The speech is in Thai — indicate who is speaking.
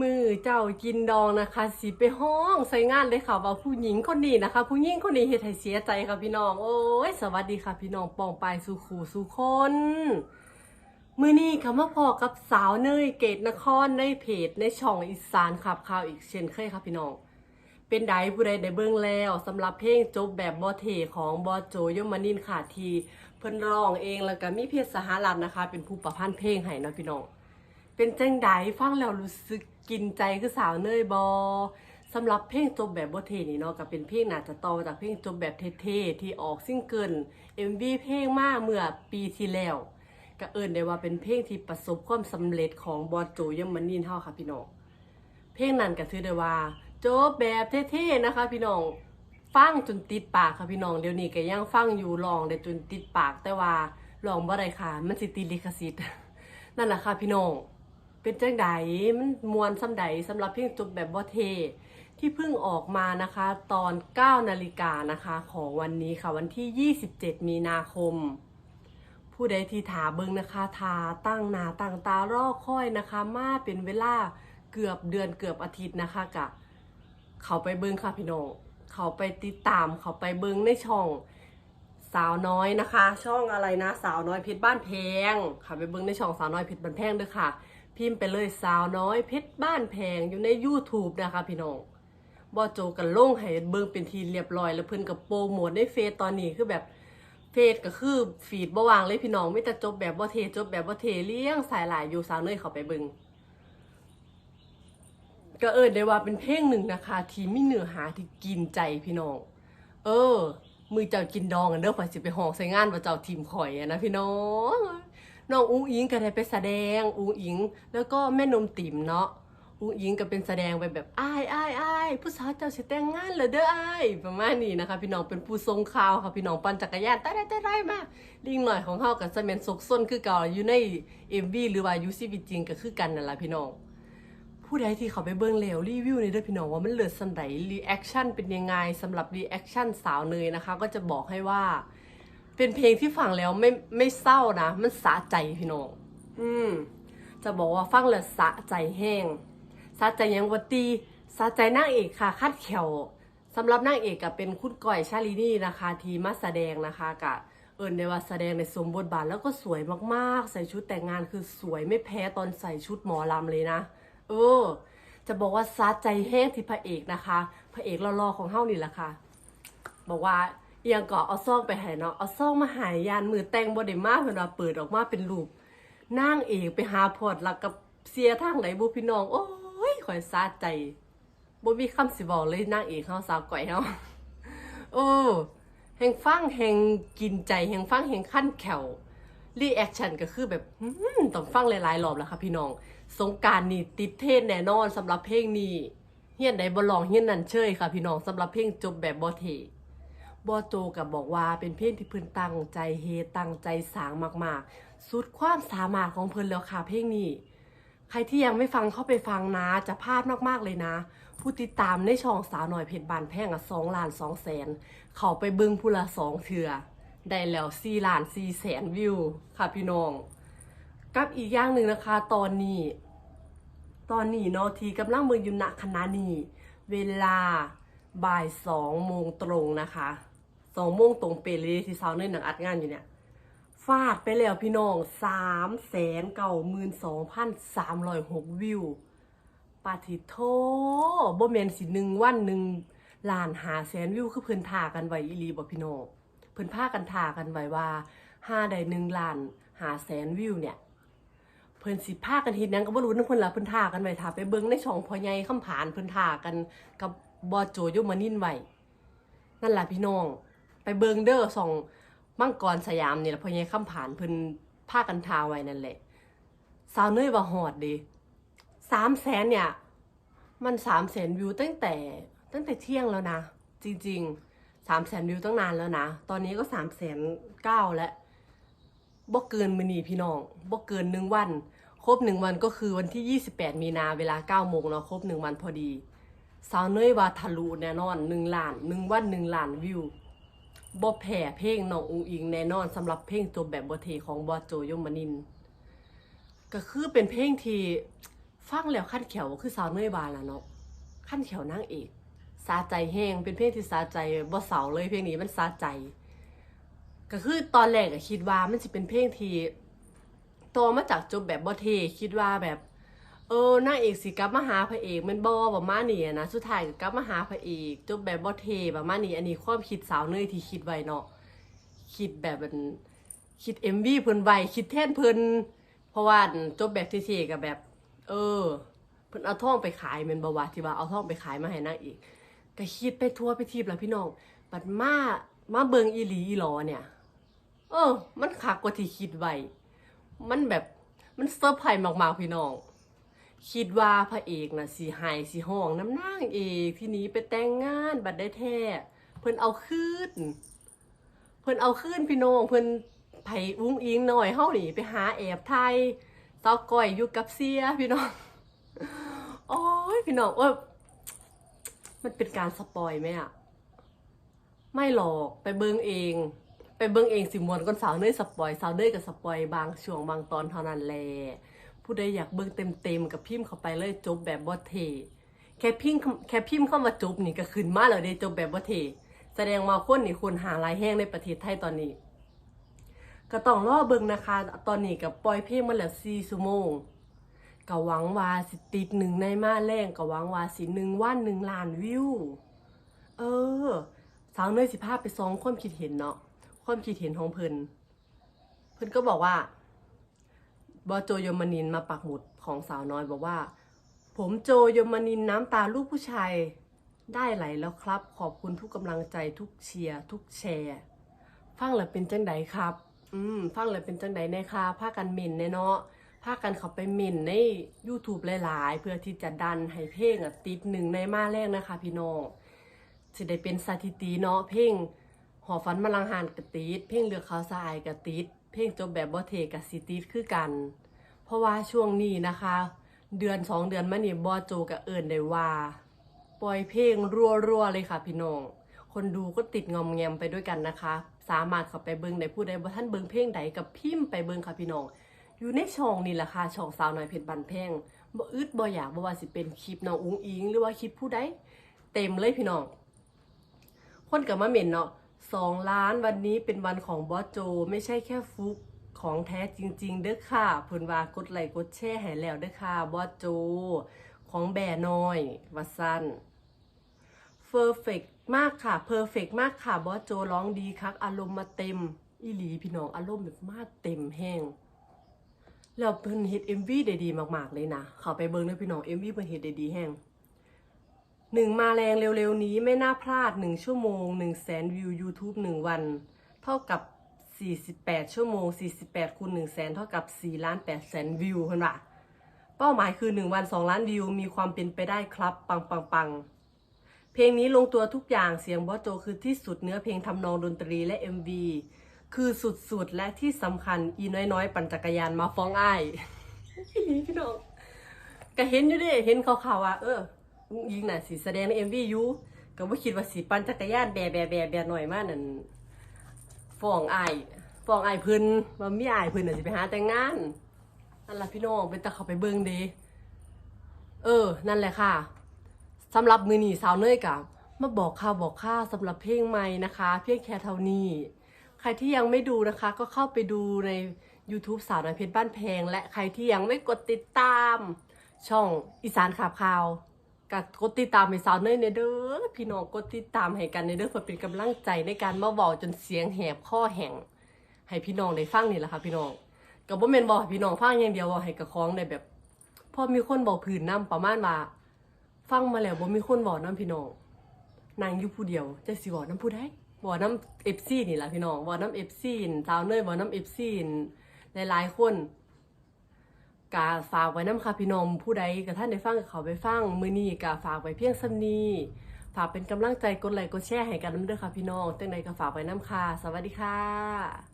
Speaker 1: มือเจ้ากินดองนะคะสิไปห้องใส่งานเลยค่ะว่าผู้หญิงคนนี้นะคะ ผู้หญิงคนนี้เฮ็ดให้เสียใจค่ะพี่น้องโอ้ยสวัสดีค่ะ พี่น้องปองปายสู่ขู่สู่คนมือนี้ค่ะมาพอกับสาวเนยเกตนครในเพจในช่องอีสานขับข่าวอีกเช่นเคยค่ะพี่น้อง เป็นไดผู้ใดได้เบิ่งแล้วสำหรับเพลงจบแบบบอเทของบอโจยมนินค่ะที่เพิ่นร้องเองแล้วก็มีเพจสหรัฐนะคะ เป็นผู้ประพันธ์เพลงให้นะพี่น้องเป็นจังไดฟังแล้วรู้สึก กินใจคือสาวเนยบอสำหรับเพลงจบแบบบ่เทนี่เนาะก็เป็นเพลงน่าจะต่อมาจากเพลงจบแบบเท่ๆที่ออกซิงเกิล MV เพลงมาเมื่อปีที่แล้วก็เอินได้ว่าเป็นเพลงที่ประสบความสำเร็จของบอโจยมนินทร์เฮาค่ะพี่น้องเพลงนั้นก็ถือได้ว่าจบแบบเท่ๆนะคะ พี่น้องฟังจนติดปากค่ะพี่น้องเดี๋ยวนี้ก็ยังฟังอยู่ลองได้จนติดปากแต่ว่าลองบ่ได้ค่ะ มันสิติดลิขสิทธิ์นั่นแหละค่ะพี่น้อง เป็นจังไดมันมวนสำใดสำหรับเพลงจบแบบบ่เท ที่เพิ่งออกมานะคะ ตอน 9 นาฬิกานะคะ ของวันนี้ค่ะวันที่ 27 มีนาคม ผู้ใดที่ถาเบิงนะคะทาตั้งนาตั้งตารอค่อยนะคะ มาเป็นเวลาเกือบเดือนเกือบอาทิตย์นะคะกะเขาไปเบิงค่ะพี่น้องเขาไปติดตามเขาไปเบิงในช่องสาวน้อยนะคะ ช่องอะไรนะ สาวน้อยเพชรบ้านแพงค่ะไปเบิงในช่องสาวน้อยเพชรบ้านแพงด้วยค่ะ พิมพ์ไปเลยสาวน้อยเพชรบ้านแพงอยู่ใน YouTube นะคะพี่น้องบอโจกันลงให้เบิ่งเป็นทีเรียบร้อย แล้วเพิ่นกับโปรโมทในเฟซตอนนี้คือแบบเฟซก็คือฟีดบ่วางเลยพี่น้องไมีแต่จบแบบบ่เทจบแบบบ่เทเลี้ยงสายหลายอยู่สาวเนยเขาไปเบิ่งก็เอินได้ว่าเป็นเพลงหนึ่งนะคะ ที่มีเนื้อหาที่กินใจพี่น้อง เออ มือเจ้ากินดองกันเด้อข่อยสิไปห้องใส่งานว่าเจ้าทีมข่อยนะพี่น้อง น้องอุ้งอิงก็ได้ไปแสดงอุ้งอิง แล้วก็แม่นมติ๋มเนาะอุ้งอิงก็เป็นแสดงไปแบบอ้ายอ้ายอ้ายผู้สาวเจ้าสิแต่งงานเหรอเด้ออ้ายประมาณนี้นะคะ พี่น้องเป็นผู้ทรงข่าวค่ะพี่น้องปั่นจักรยานแต่ได้แต่ได้มาลิงหน่อยของเฮากับสเมนซกส้นคือเก่าอยู่ใน MV หรือว่ายู่ชีวิจริงก็คือกันนั่นแหละพี่น้องผู้ใดที่เขาไปเบิ่งแล้วรีวิวในเด้อพี่น้องว่ามันเลิศสันใดรีแอคชั่นเป็นยังไงสำหรับรีแอคชั่นสาวเนยนะคะ ก็จะบอกให้ว่า เป็นเพลงที่ฟังแล้วไม่ไม่เศร้านะ มันสะใจพี่น้อง อืม จะบอกว่าฟังแล้วสะใจแห้ง สะใจยังวัตีสะใจนางเอกค่ะคัดแขวสำหรับนางเอกกับเป็นคุณก้อยชาลินีนะคะทีมาแสดงนะคะกะเอิญได้ว่าแสดงในสมบทบาทแล้วก็สวยมากๆ ใส่ชุดแต่งงานคือสวยไม่แพ้ตอนใส่ชุดหมอลำเลยนะ เออ จะบอกว่าสะใจแห้งที่พระเอกนะคะ พระเอกรอๆของเฮานี่แหละค่ะ บอกว่าเอี ยังเกาะเอาซ่องไปให้เนาะเอาซ่องมาหายยานมือแต่งบ่ได้มาเพิ่นว่าเปิดออกมาเป็นรูปนางเอกไปหาพอดลักกับเสียทางไหนบุพี่น้อง โอ้ยข่อยสาใจบ่มีคำสิบอกเลยนางเอกเฮาสาวก่อยเฮาโอ้แห่งฟังแห่งกินใจแห่งฟังแห่งขั้นแขวรีแอคชั่นก็คือแบบต้องฟังหลายๆรอบแล้วค่ะพี่น้อง สงการนี่ติดเทศแน่นอนสำหรับเพลงนี้เฮียนใดบ่ลองเฮียนนั่นเชยค่ะพี่น้องสำหรับเพลงจบแบบบ่เท บอโจกับบอกว่าเป็นเพลงที่เพิ่นตั้งใจเฮตั้งใจสางมากๆ สุดความสามารถของเพิ่นแล้วค่ะเพลงนี้ใครที่ยังไม่ฟังเข้าไปฟังนะ จะพลาดมากๆเลยนะ ผู้ติดตามในช่องสาวหน่อยเพชรบานแพงอะสองล้านสองแสนเขาไปบิ่งผู้ละสองเถื่อได้แล้วสี่ล้านสี่แสนวิวค่ะพี่น้อง กับอีกอย่างหนึ่งนะคะ ตอนนี้ ตอนนี้เนาะทีกำลังเมืองอยู่ณคณะนี้ เวลาบ่ายสองโมงตรงนะคะ สองโมงตรงเปรเลยที่สาวเนยหนังอัดงานอยู่เนี่ยฟาดไปแล้วพี่น้องสามแสนเก้าหมื่นสองพันสามร้อยหกวิวปาทิโทบ่แมนสิหนึ่งวันหนึ่งล้านหาแสนวิวคือเพิ่นทากันไว้อีลีบ่พี่น้องเพิ่นพากันทากันไว้ว่าห้าได้หนึ่งล้านหาแสนวิวเนี่ยเพิ่นสิพากันเฮ็ดหยังก็บ่รู้นำเพิ่นล่ะเพิ่นทากันไว้ท่าไปเบิ่งในช่องพ่อใหญ่คำผานเพิ่นทากันกับบอโจยมานินไว้นั่นล่ะพี่น้อง ไปเบิงเด้อส่องมังกรสยามนี่ล่ะพ่อใหญ่คำผานเพิ่นพากันทาไว้นั่นแหละสาวเนยว่าฮอดดิ300,000เนี่ย มัน300,000วิวตั้งแต่ตั้งแต่เที่ยงแล้วนะ จริงๆ300,000วิวตั้งนานแล้วนะ ตอนนี้ก็3,900แล้วบ่เกินมือนีพี่น้องบ่เกินหนึ่งวัน ครบหนึ่งวันก็คือวันที่ 28 มีนาเวลา9โมงเนาะครบหนึ่งวันพอดีสาวเนยว่าทะลุแน่นอนหนึ่งล้านหนึ่งวันหนึ่งล้านวิว บ่แพ้เพลงน้องอุงอิงแน่นอนสำหรับเพลงจบแบบบ่เทของบอโจยมนิน ก็คือเป็นเพลงที่ฟังแล้วขั้นแขวคือสาวเนยบานละเนาะขั้นแขวนางเอกสาใจแห้งเป็นเพลงที่สาใจบ่เสาเลยเพลงนี้มันสาใจ ก็คือตอนแรกอะคิดว่ามันจะเป็นเพลงที่โตมาจากจบแบบบ่เทคิดว่าแบบ เออนางเอกสิกลับมาหาพระเอกมันบ่ประมาณนี้อะนะสุดท้ายก็กลับมาหาพระเอกจบแบบบ่เทประมาณนี้อันนี้ความคิดสาวเนยที่คิดไว้เนาะคิดแบบมันคิด MV เพิ่นไวคิดแทนเพิ่นเพราะว่าจบแบบเท่ๆกับแบบ เออเพิ่นเอาท่องไปขายแม่นบ่ว่าที่ว่าเอาท่องไปขายมาให้นางเอกก็คิดไปทั่วไปทีบแล้วพี่น้องบัดมามาเบิงอีหลีอีหลอเนี่ย เออ มันคักกว่าที่คิดไว้มันแบบมันเซอร์ไพรส์มากๆพี่น้อง คิดว่าพระเอกน่ะสีหายสีห้องน้ำนางเอกที่หนี้ไปแต่งงานบัดได้แท้ เพิ่นเอาคืนเพิ่นเอาคืนพี่น้องเพิ่นไผอุ้งอิงหน่อยเฮานี่ไปหาแอบไทยต้าก้อยอยู่กับเสียพี่น้องโอ้ยพี่น้องว่ามันเป็นการสปอยไหมอะไม่หรอกไปเบิงเอง ไปเบิงเองสิมวนก้นสาวเนยสปอยสาวเนยกับสปอยบางช่วงบางตอนเท่านั้นแหละ ผู้ใดอยากเบิงเต็มๆกับพิมพ์เข้าไปเลยจบแบบบ่เท แค่พิมพ์แค่พิมพ์เข้ามาจบนี่ก็ขึ้นมาแล้วเด้จบแบบบ่เท แสดงว่าคนนี่คนหาลายแห้งในประเทศไทยตอนนี้ ก็ต้องรอเบิงนะคะ ตอนนี้กับปล่อยเพลงมาแล้ว4ชั่วโมงก็หวังว่าสิติดหนึ่งในมาแรงก็หวังว่าสิหนึ่งวันหนึ่งล้านวิว เออ สาวเนยสิภาพไปซองความคิดเห็นเนาะความคิดเห็นของเพิ่นเพิ่นก็บอกว่า บอโจยมนินมาปักหมุดของสาวน้อยบอกว่า ผมโจยมนินน้ำตาลูกผู้ชายได้ไหลแล้วครับ ขอบคุณทุกกำลังใจทุกเชียร์ทุกแชร์ฟังแล้วเป็นจังไดครับ อืมฟังแล้วเป็นจังไดแน่ค่ะพากันเม่นแน่เนาะพากันเขาไปเม่นใน YouTube หลาย ๆ เพื่อที่จะดันให้เพลงอะติดหนึ่งในมาแรกนะคะ พี่น้องสิได้เป็นสถิติเนาะเพลงหอฟันมลังหานกระติด เพลงเลือกเขาวสายกระติด ลงจบแบบบ่เทกับสิติดคือกัน เพราะว่าช่วงนี้นะคะ เดือนสองเดือนมานี่บอโจกับเอิญได้ว่า ปล่อยเพลงรัวๆเลยค่ะพี่น้อง คนดูก็ติดงอมแงมไปด้วยกันนะคะ สามารถข้าไปเบิงได้ผู้ใดบ่ท่านเบิงเพลงใดกับพิมพ์ไปเบิงค่ะพี่น้อง อยู่ในช่องนี่แหละค่ะช่องสาวน้อยเพชรบันเพงบ่อึดบ่อยากบ่ว่าสิเป็นคลิปน้องอุ้งอิง หรือว่าคลิปผู้ใดเต็มเลยพี่น้องคนกับมาเมนเนาะ สองล้านวันนี้เป็นวันของบอสโจ ไม่ใช่แค่ฟุกของแท้จริง ๆ เด้อค่ะเพิ่นว่ากดไลค์กดแชร์ให้แล้วเด้อค่ะบอสโจ ของแบน้อยวัดสั้นเพอร์เฟกมากค่ะเพอร์เฟกมากค่ะบอสโจร้องดีคักอารมณ์มาเต็ม อีหลีพี่น้องอารมณ์แบบมาเต็มแห้งแล้วเพิ่นเฮ็ด MV ได้ดีมากๆเลยนะเข้าไปเบิ่งเด้อพี่น้อง MV เพิ่นเฮ็ดได้ดีแห้ง หนึ่งมาแรงเร็วๆนี้ไม่น่าพลาดหนึ่งชั่วโมงหนึ่งแสนวิว YouTube หนึ่งวัน เท่ากับ 48 ชั่วโมง 48คูณ1แสนเท่ากับ4ล้าน8แสนวิวเห็นปะเป้าหมายคือ 1 วัน 2 ล้านวิว มีความเป็นไปได้ครับ ปังปังปังเพลงนี้ลงตัวทุกอย่างเสียงบอสโจคือที่สุดเนื้อเพลงทำนองดนตรีและ MV คือสุดๆ และที่สำคัญอีน้อยๆ ปั่นจักรยานมาฟ้องไอ้พี่น้องก็เห็นอยู่ดิเห็นเขาๆว่าเออ ลุงยิงน่ะสิแสดงในเอ็มวียูก็บ่คิดว่าสิปั่นจักรยานแบะแบะแบะแบะหน่อยมานั่นฟ้องอายฟ้องอายเพิ่นว่ามีอ้ายเพิ่นน่ะสิไปหาแต่งงานนั่นล่ะพี่น้องเป็นตาเขาไปเบิ่งเด้เออ นั่นแหละค่ะสำหรับมือหนีสาวเนยกับมาบอกข่าวบอกข่าสำหรับเพลงใหม่นะคะ เพียงแค่เท่านี้ ใครที่ยังไม่ดูนะคะ ก็เข้าไปดูใน YouTube สาวน้อยเพชรบ้านแพง และใครที่ยังไม่กดติดตาม ช่องอีสานข่าวข่าว ก็กดติดตามให้สาวเนยในเด้อพี่น้องกดติดตามให้กันในเด้อเพื่อเป็นกำลังใจในการมาเว้าจนเสียงแหบข้อแห้งให้พี่น้องได้ฟังนี่แหละค่ะพี่น้องก็บ่แม่นบอกพี่น้องฟังอย่างเดียวว่าให้กระคองได้แบบพอมีคนบอกผื่นนํประมาณว่าฟังมาแล้วบ่มีคนบอกนํพี่น้องนางอยู่ผู้เดียวจะสิบอกนํผู้ใดบอกนํ FC นี่แหละพี่น้องบอกนํ FC นี่สาวเนยบอกนํ FC นี่หลายๆคน กาฝากไว้น้ำค่ะพี่นมผู้ใดกับท่านได้ฟังกับเขาไปฟังมือนี้กาฝากไว้เพียงสำนีฝากเป็นกำลังใจกดไลค์กดแชร์ให้กันน้ำเด้อค่ะพี่น้องจังใดก็ฝากไว้น้ำค่ะ สวัสดีค่ะ